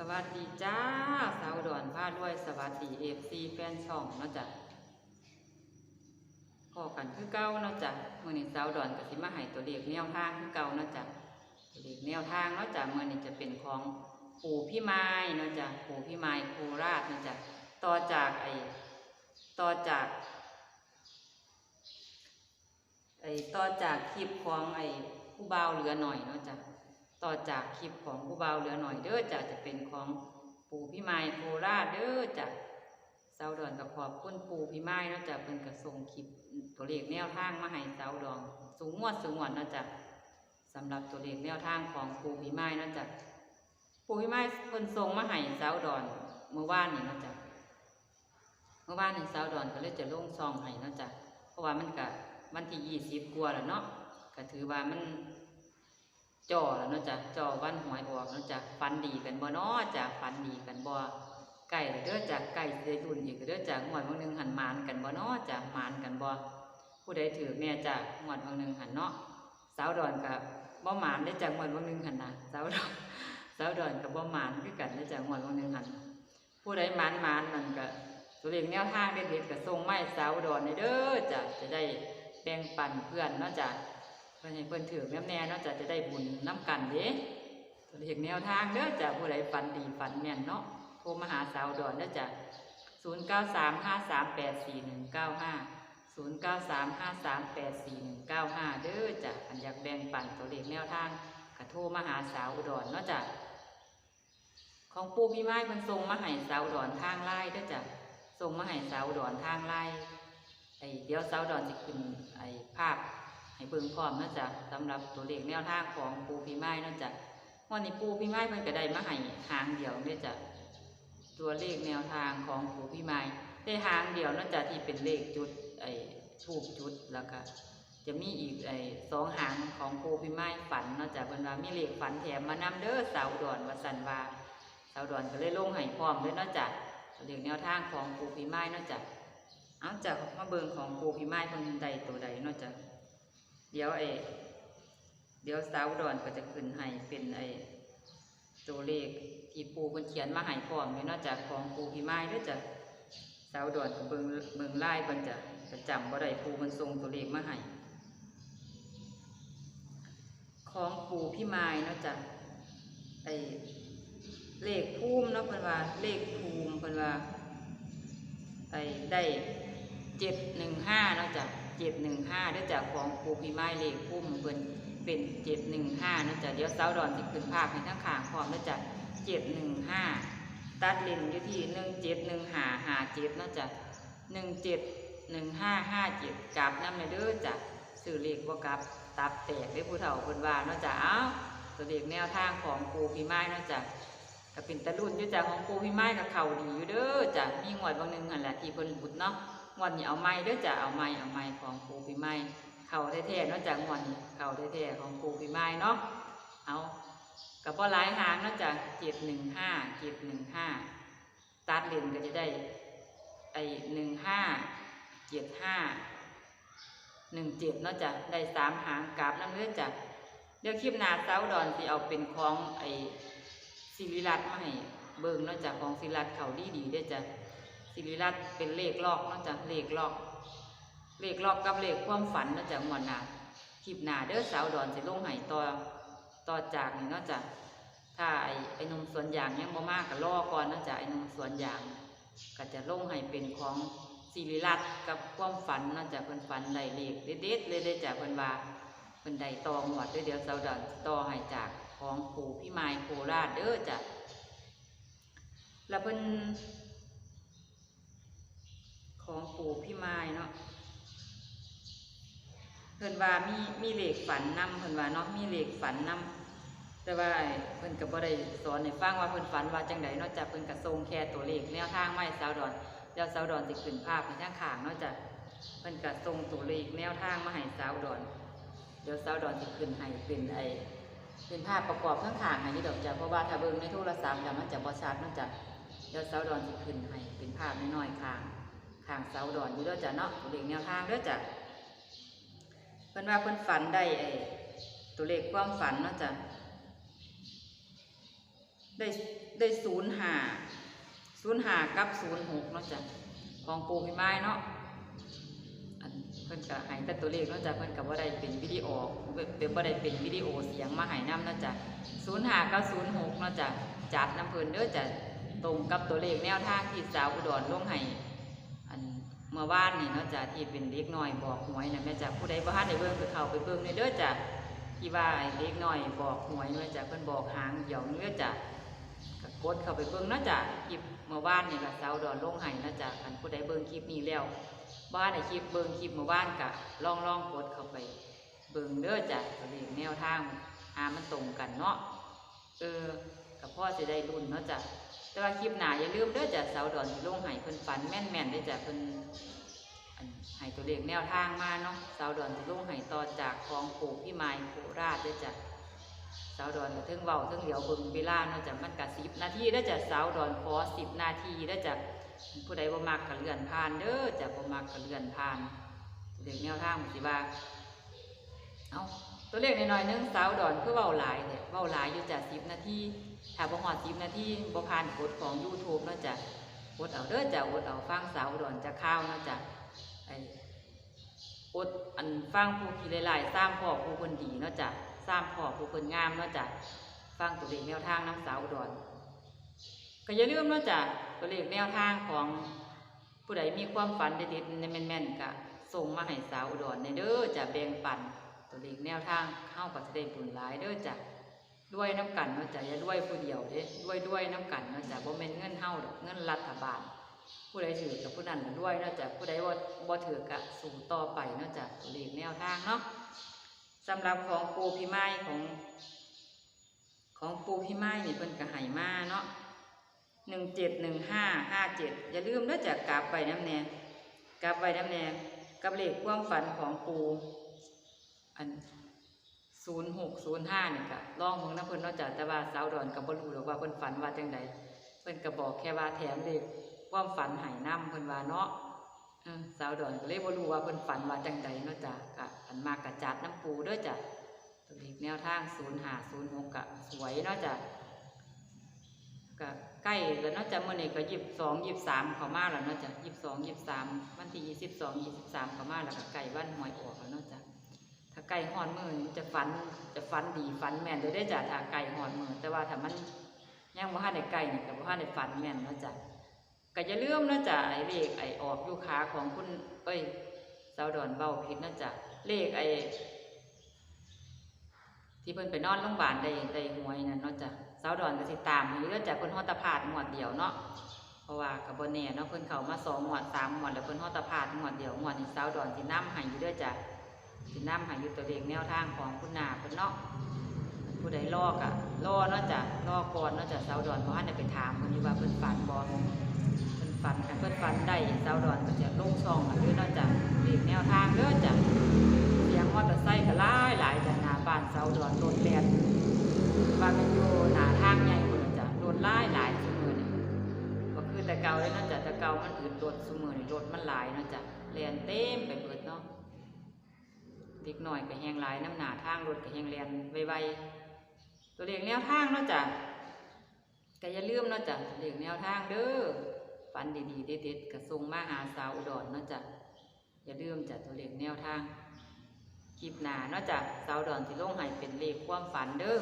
สวัสดีจ้า สาวดอนพาด้วยสวัสดีเอฟซีแฟนช่องเนาะจ้ะพอกันคือเก่าเนาะจ้ะมื่อนี้สาวดอนกับสิมาให้ตัวเลขแนวทางคือเก่าเนาะจ้ะตัวเลขแนวทางเนาะจ้ะมื่อนี้จะเป็นของปู่พี่ไม้เนาะจ้ะปู่พี่ไม้โคราชเนาะจ้ะต่อจากไอ้ต่อจากไอ้ต่อจากคลิปของไอ้ผู้บ่าวเหลือหน่อยเนาะจ้ะ ต่อจากคลิปของผู้เบาเหลือหน่อยเด้อจ้ะจะเป็นของปู่พี่ไม้โคราชเด้อจ้ะสาวดอนกับขอบคุณปู่พี่ไม้เนาะจ้ะเพิ่นก็ส่งคลิปตัวเลขแนวทางมาให้สาวดอนสูงงวดสูงงวดเนาะจ้ะสำหรับตัวเลขแนวทางของปู่พี่ไม้เนาะจ้ะปู่พี่ไม้เพิ่นส่งมาให้สาวดอนเมื่อวานนี่เนาะจ้ะเมื่อวานนี่สาวดอนก็เลยจะลงซองให้เนาะจ้ะเพราะว่ามันก็วันที่ยี่สิบกว่าแล้วเนาะก็ถือว่ามัน จ่อแล้วเนาะจ้ะจ่อวันหวยออกเนาะจ้ะฟันดีกันบ่เนาะจ้ะฟันดีกันบ่ไก่เด้อจ้ะไก่สิได้รุ่นอีกเด้อจ้ะงวดบางหนึ่งหันหมานกันบ่เนาะจ้ะหมานกันบ่ผู้ใดถือแม่จ้ะงวดบางหนึ่งหันเนาะสาวดอนก็บ่หมานได้อจ้ะงวดบางหนึ่งหันนะสาวดอนสาวดอนก็บ่หมานคือกันเด้อจ้ะงวดบางหนึ่งหัน ผู้ใดหมานหมานนั่นก็ตัวเลขแนวทางเด็ดๆก็ส่งมาให้สาวดอนเด้อจ้ะจะได้แบ่งปันเพื่อนเนาะจ้ะ เพื่อนเพื่อนถือแม่แน่เนอะจะจะได้บุญน้ำกันเด้ตัวเลขแนวทางเด้อจากผู้ใดฝันดีฝันแม่นเนาะโทรมาหาสาวดอนเด้อจากศูนย์เก้าสามห้าสามแปดสี่หนึ่งเก้าห้าศูนย์เก้าสามห้าสามแปดสี่หนึ่งเก้าห้าเด้อจากอันอยากแบ่งปันตัวเลขแนวทางกระโทรมาหาสาวดอนเนาะจากของปูพี่ไม้มันทรงมาให้สาวดอนทางไล่เด้อจากทรงมาให้สาวดอนทางไล่ไอเดี๋ยวสาวดอนจะขึ้นไอภาพ ให้เบิ่งพร้อมนะจ๊ะสำหรับตัวเลขแนวทางของปูพี่ไม้นะจ๊ะวันนี้ปูพี่ไม้เพิ่นก็ได้มาให้หางเดียวเนี่ยจ้ะตัวเลขแนวทางของปูพี่ไม้ได้หางเดียวนะจ๊ะที่เป็นเลขจุดไอ้ทูบจุดแล้วก็จะมีอีกไอ้สองหางของปูพี่ไม้ฝันนาะจ๊ะเพิ่นว่ามีเลขฝันแถมมานำเด้อสาวดอนว่าสันว่าสาวดอนก็เลยลงให้พร้อมด้วยนาะจ๊ะตัวเลขแนวทางของปูพี่ไม้นาะจ๊ะเอาจากมาเบิ่งของปูพี่ไม้เพิ่นใดตัวใดนาะจ๊ะ เดี๋ยวไอ้เดี๋ยวสาวดอนก็จะขึ้นให้เป็นไอ้ตัวเลขที่ปูเพิ่นเขียนมาให้พร้อมเลยนอกจากของปูพี่ไม้ด้วยจ้ะสาวดอนเบิงเบิงไล่เพิ่นจะประจำบ่ได้ปูเพิ่นส่งตัวเลขมาให้ของปูพี่ไม้นาะจ้ะไอ้เลขภูมิเนาะเพิ่นว่าเลขภูมิเพิ่นว่าไอ้ได้เจ็ดหนึ่งห้าเนาะจ้ะ เจ็ดหนึ่งห้าได้จากของปูพีไม้เลขพุ่มเพิ่นเป็นเจ็ดหนึ่งห้าเนาะจ้ะเดี๋ยวเสาดอนสิขึ้นภาพให้ทั้งขางพร้อมเนาะจ้ะเจ็ดหนึ่งห้าตัดเลนอยู่ที่หนึ่งเจ็ดหนึ่งหาหาเจ็ดเนาะจ้ะหนึ่งเจ็ดหนึ่งห้าห้าเจ็ดกลับน้ำในเด้อจ้ะซื้อเลขว่ากลับตับแตกได้ผู้เฒ่าเพิ่นว่าเนาะจ้ะเอ้าตัวเลขแนวทางของปูพีไม้เนาะจ้ะก็เป็นตะลุ่นอยู่จ้ะของปูพี่ไม้กับเขาดีอยู่เด้อจ้ะมีงวดบางหนึงหันแหละที่เพิ่นบุดเนาะ งวดนี้เอาไม้เด้อจะเอาไม้เอาไม้ของปูพี่ไม้เข่าแท้ๆนาะจ้ะงวดนี้เข่าแท้ๆของปูพี่ไม้เนาะเอากับบ่หลายหางเนาะจ้ะเจ็ดหนึ่งห้าเจ็ดหนึ่งห้าตัดเลนก็จะได้ไอ้หนึ่งห้าเจ็ดห้าหนึ่งเจ็ดเนาะจ้ะได้สามหางกราบน้ำเลือดจ้ะเดี๋ยวคลิปนาเสาดอนสิเอาเป็นของไอ้ศิริรัตน์มาให้เบิ่งเนาะจากของศิริรัตน์เขาดีดีๆเด้อจ้ะ ศิริรัตน์เป็นเลขลอกนาะจากเลขลอก เลขลอกกับเลขความฝันนาะจากงวดหนาคลิปหน้าเด้อสาวดอนสิลงให้ต่อต่อจากนี่นาะจ้ะถ้าไอ้ไอ้นมสวนยางยังบ่มากก็รอก่อนนาะจ้ะไอ้นมสวนยาง ก็จะลงให้เป็นของศิริรัตน์กับความฝันนาะจ้ะเพิ่นฝันได้เลขเด็ดๆเลยเด้จ้ะเพิ่นว่าเพิ่นได้ตอหวดเด้อเดี๋ยวสาวดอนต่อให้จากของปู่พี่ไม้โคราชเด้อจ้ะแล้วเพิ่น ของปู่พี่ไม้เนาะเพิ่นว่ามีมีเหลขฝันนำเพิ่นว่าเนาะมีเหลขฝันนำแต่ว่าเพิ่นก็บ่ได้สอนให้ฟังว่าเพิ่นฝันว่าจังไดเนาะจ้ะเพิ่นก็ส่งแค่ตัวเลขแนวทางไม้สาวดอนเดี๋ยวสาวดอนสิขึ้นภาพให้ทางข้างเนาะจ้ะเพิ่นก็ส่งตัวเลขแนวทางมาให้สาวดอน เดี๋ยวสาวดอนจะขึ้นให้เป็นไอเป็นภาพประกอบข้างๆให้นี่ดอกจ้ะเพราะว่าถ้าเบิ่งในโทรศัพท์แล้วมันจะบ่ชัดเนาะจ้ะเดี๋ยวสาวดอนจะขึ้นให้เป็นภาพน้อยๆข้าง ข้างเสาดอนอยู่ด้อจ้ะเนาะตัวเลขแนวทางเด้อจ้ะเพิ่นว่าเพิ่นฝันได้ไอ้ตัวเลขความฝันเนาะจ้ะได้ได้ศูนย์หาศูนย์หากับศูนย์หกเนาะจ้ะของปูพี่ไม้เนาะเพิ่นก็ให้แต่ตัวเลขเนาะจ้ะเพิ่นก็บ่ได้เป็นวิดีโอเป็นบ่ได้เป็นวิดีโอเสียงมาให้นำเนาะจ้ะศูนย์หากับศูนย์หกเนาะจ้ะจัดน้ำเพิ่นเด้อจ้ะตรงกับตัวเลขแนวทางที่สาวอุดรลงให้อันเมื่อวานนี่เนาะจ้ะที่เป็นเด็กน้อยบอกหวยนะแม่จ้ะผู้ใดบ่ทันได้เบิ่งก็เข้าไปเบิ่งในเด้อจ้ะที่ว่าเล็กน้อยบอกหวยเนื่อจากเพิ่นบอกหางเดียวเนื่อจากก็กดเข้าไปเบิ่งเนาะจ้ะคลิปเมื่อวานนี่ก็สาวดอนลงไห้นาะจ้ะอันผู้ใดเบิ่งคลิปนี้แล้วบ้านในคลิปเบิ่งคลิปเมื่อวานก็ลองลองกดเข้าไป เบิ่งเด้อจ้ะตัวเลขแนวทางหามันตรงกันเนาะเออกับพ่อจะได้รุ่นเนาะจ้ะ แต่ว่าคลิปหนาอย่าลืมเด้อจ้ะสาวดอนสิลงไห้เพิ่นฝันแม่นๆเด้จ้ะเพิ่นอันให้ตัวเลขแนวทางมาเนาะสาวดอนจะลงให้ต่อจากของปู่พี่ไม้โคราชเด้จ้ะสาวดอนเทิงเว้าเทิงเหลียวเบิ่งเวลาเนาะจ้ะมันก็สิบนาทีได้จ้ะสาวดอนขอสิบนาทีได้จ้ะผู้ใดบ่มักก็เลื่อนผ่านเด้อจ้ะบ่มักก็เลื่อนผ่านตัวเลขแนวทางสิว่าเอาตัวเลขน้อยๆนึงสาวดอนคือเว้าหลายเนี่ยเว้าหลายอยู่จ้ะสิบนาที ถ้าบ่ฮอดสิบนาทีบ่ผ่านกฎของ YouTube เนาะจ้ะกดเอาเด้อจ้ะกดเอาฟังสาวดอนจะข้าวเนาะจ้ะไอ้อดอันฟังผู้ขี่หลายๆสร้างพ่อผู้คนดีเนาะจ้ะสร้างพ่อผู้คนงามเนาะจ้ะฟังตัวเลขแนวทางน้ำสาวอุดรก็อย่าลืมเนาะจ้ะตัวเลขแนวทางของผู้ใดมีความฝันเด็ดๆแม่นๆก็ส่งมาให้สาวอุดรในเด้อจะแบ่งปันตัวเลขแนวทางเข้ากับจะได้บุญหลายเด้อจ้ะ ด้วยน้ำกันเนาะจ้ะอย่าด้วยผู้เดียวเด้ด้วยด้วยน้ำกันเนาะจ้ะบ่แม่นเงินเฮาดอกเงินรัฐบาล ผู้ใดถือกับผู้นั้นด้วยเนอกจากผู้ใดว่าบ่ถือกับสู่ต่อไปเนอกจากตัวเลขแนวทางเนาะสำหรับของปูพี่ไม้ของ ของปูพี่ไม้นี่เพิ่นก็ให้มาเนาะหนึ่งเจ็ดหนึ่งห้าห้าเจ็ดอย่าลืมเนอกจากกลับไปน้ำแน่กลับไปน้ำแน่กับเลขความฝันของปูอัน ศูนย์หกศูนย์ห้านี่ก็ลองเมืองน้ำเพิ่นเนอกจากแต่ว่าสาวดอนกับบรูหรอกว่าเพิ่นฝันว่าจังใดเพิ่นก็บอกแค่ว่าแถมเด็กความฝันหายน้ำเพิ่นว่าเนาะสาวดอนก็เลยบรูว่าเพิ่นฝันว่าจังใดเนาะจ้ะกะอันมากกะจัดน้ำปูเด้อจ้ะตัวเลขแนวทาง0506กกะสวยเนาะจ้ะกะใกล้แล้วเนาะจ้ะมื้อนี้ก็22 23เข้ามาแล้วเนาะจ้ะ22 23วันที่22 23เข้ามาแล้วก็ใกล้วันหวยออกแล้วเนาะจ้ะถ้าใกล้ฮอดมื้อจะฝันจะฝันดีฝันแม่นเลยเด้จ้ะถ้าใกล้ฮอดมื้อแต่ว่าถ้ามันยังบ่ทันได้ใกล้นี่ก็บ่ทันได้ฝันแม่นนะจ้ะก็อย่าลืมนะจ้ะไอเลขไอออกอยู่ขาของคุณ เอ้ยสาวดอนเว้าผิดนะจ้ะเลขไอที่เพิ่นไปนอนโรงพยาบาลได้ได้หวยนั่นเนาะจ้ะสาวดอนก็สิตามอยู่เนาะจ้ะเพิ่นฮอตะพาดงวดเดียวเนาะเพราะว่าก็บ่แน่เนาะเพิ่นเข้ามาสองงวดสามงวดแล้วเพิ่นฮอตะพาดงวดเดียวงวดนี้สาวดอนสินํให้อยู่ด้อจ้ะ สินํให้อยู่ตัวเลขแนวทางของคุณนาเพิ่นเนาะผู้ใดลอกอะล่อเนาะจ้ะล่อก่อนเนาะจ้ะสาวดอนเพราะว่าได้ไปถามเพิ่นอยู่ว่าเพิ่นฝันบ่เพิ่นฝันคันเพิ่นฝันได้สาวดอนก็จะลงซองอันนี้เนาะจ้ะเรียกแนวทางเด้อจ้ะเสียงมอเตอร์ไซค์ก็หลายหลายจ้ะหน้าบ้านสาวดอนรถแลนว่ามันอยู่หน้าทางใหญ่เพุ่นน่ะจ้ะรถหลายหลายซุมื้อนี่ก็คือแต่เก่าเลยเนาะจ้ะแต่เก่ามันอื่นรถซุมื้อนี่รถมันหลายเนาะจ้ะแล่นเต็มไปเบิดเนาะ เด็กน้อยก็แฮงหลายน้ำหนาทางรถก็แฮงแล่นไวๆตัวเลขแนวทางเนาะจ้ะก็อย่าลืมเนาะจ้ะเลขแนวทางเด้อฝันดีๆเด็ดๆก็ส่งมาหาสาวอุดรเนาะจ้ะอย่าลืมจ้ะตัวเลขแนวทางคลิปหนาเนาะจ้ะสาวอุดรสิลงให้เป็นเลขความฝันเด้อ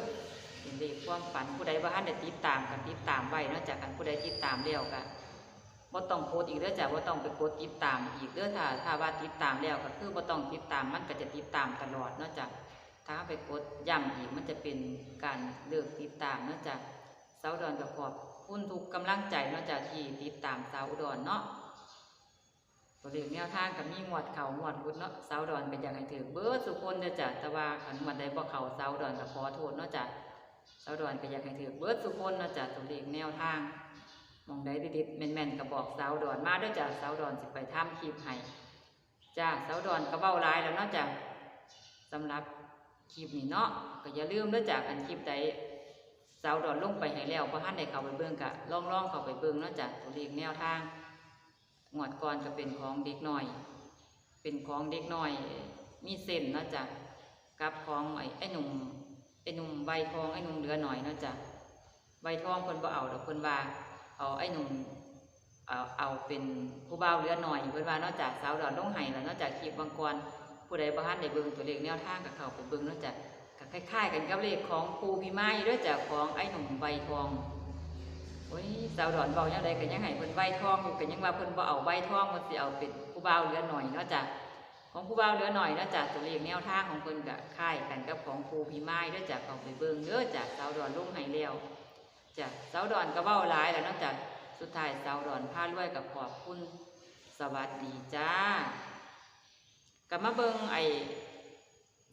เป็นเลขความฝันผู้ใดบ่ทันได้ติดตามก็ติดตามไว้เนาะจ้ะกันผู้ใดติดตามแล้วก็ บ่ต้องโพสอีกเด้อจ้ะบ่ต้องไปกดติดตาม อีกเด้อถ้าถ้าว่าติดตามแล้วก็คือบ่ต้องติดตามมันก็จะติดตามตลอดเนาะจ้ะถ้าไปกดย้ำอีกมันจะเป็นการเลิกติดตามเนาะจากสาวอุดรกับขอบคุณทุกกำลังใจเนาะจากที่ติดตามสาวอุดรเนาะตัวเลขแนวทางกับมีหมวดเข่าหมวดพุดเนาะสาวอุดรก็อยากให้ถือเบิร์ดสุคนเด้อจ้ะแต่ว่าขันหมวดใดบ่เข่าสาวอุดรก็ขอโทษเนาะจ้ะสาวอุดรก็อยากให้ถือเบิร์ดสุคนเนาะจ้ะตัวเลขแนวทาง มองได้ดิดๆแม่นๆก็บอกสาวอุดรมาด้อจ้ะสาวอุดรสิไปทำคลิปให้จ้าสาวอุดรก็เบ้าลายแล้วเนาะจ้ะสำหรับคลิปนี้เนาะก็อย่าลืมด้อจากอันคลิปใดสาวดอนลงไปให้แล้วเพราะท่านได้เข้าไปเบิ่งกะล่องล่องเข้าไปเบิ่งเนาะจากตัวเลขแนวทางงวดก่อนก็เป็นของเด็กน้อย เป็นของเด็กน้อยมีเส้นเนาะจ้ะกับของไอ้ไอ้หนุ่มไอ้หนุ่มใบทองไอ้หนุ่มเหลือหน่อยเนาะจ้ะใบทองเพิ่นบ่เอาดอกเพิ่นว่า เอาไอ้หนุ่มเอาเอาเป็นผู้บ่าวเหลือหน่อยเพิ่นว่านอกจากสาวดอนลงไห้แล้วนอกจากคลิปบางกรผู้ใดบ่ทันได้เบิงตัวเลขแนวทางก็เขาไปเบิงนอกจากก็คล้ายๆ กันกับเลขของปูพี่ไม้เด้อจากของไอ้หนุ่มใบทองโอ้ยสาวดอนเว้าจังไดก็ยังให้เพิ่นใบทองอยู่ก็ยังว่าเพิ่นบ่เอาใบทองเพิ่นสิเอาเป็นผู้บ่าวเหลือหน่อยนาะจ้ะของผู้บ่าวเหลือหน่อยนาะจากตัวเลขแนวทางของเพิ่นก็คล้ายกันกับของครูพี่ไม้เด้อจากเอาไปเบิงเด้อจากสาวดอนลุ่งให้แล้ว จากสาดอนก็เบ้าหลายแล้วนอกจากสุดท้ายเสาดอนพารวยกับขอบคุณสวัสดีจ้ากับมาเบิงไอ้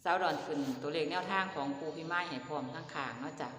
สาดอนขึ้นตัวเลขแนวทางของครูพี่ไม้ให้พร้อมทั้งขางเนาะจ้ะ